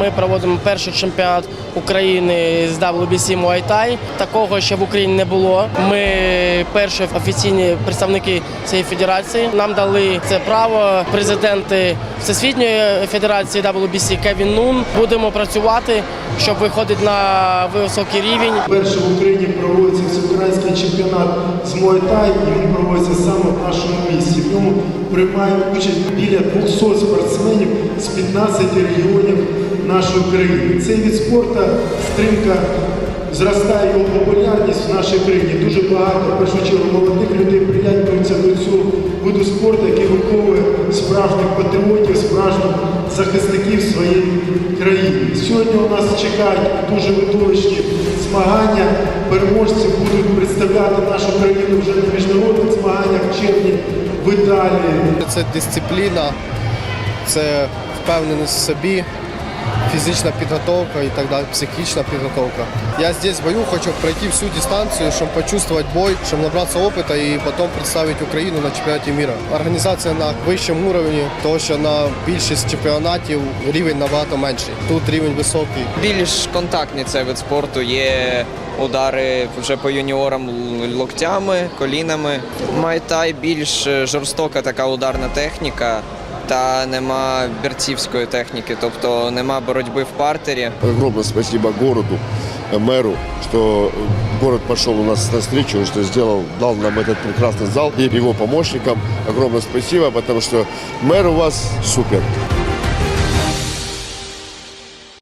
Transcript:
Ми проводимо перший чемпіонат України з WBC Muay Thai. Такого ще в Україні не було. Ми перші офіційні представники цієї федерації. Нам дали це право президенти Всесвітньої федерації WBC Кевін Нун. Будемо працювати, щоб виходити на високий рівень. Перший в Україні проводиться всеукраїнський чемпіонат з Муайтай, і він проводиться саме в нашому місті. В ньому приймає участь біля 200 спортсменів з 15 регіонів нашої країни. Цей від спорту стрімка зростає його популярність в нашій країні. Дуже багато, в першу чергу, молодих людей приєднуються до цього виду спорту, який виховує справжніх патріотів, справжніх захисників своєї країни. Сьогодні у нас чекають дуже видовищні змагання. Переможці будуть представляти нашу країну вже на міжнародних змаганнях в червні в Італії. Це дисципліна, це впевненість в собі, фізична підготовка і так далі, психічна підготовка. Я здесь бою хочу пройти всю дистанцію, щоб почувствовать бой, щоб набратися опыта і потім представити Україну на чемпіонаті мира. Організація на вищому рівні, тому що на більшість чемпіонатів рівень набагато менший. Тут рівень високий. більш контактний цей вид спорту. Є удари вже по юніорам локтями, колінами. Майтай більш жорстока така ударна техніка Та нема берцівської техніки, тобто нема боротьби в партері. Огромное спасибо городу, э, мэру, что э, город пошел у нас навстречу, что сделал, дал нам этот прекрасный зал и его помощникам огромное спасибо, потому что мэр у вас супер.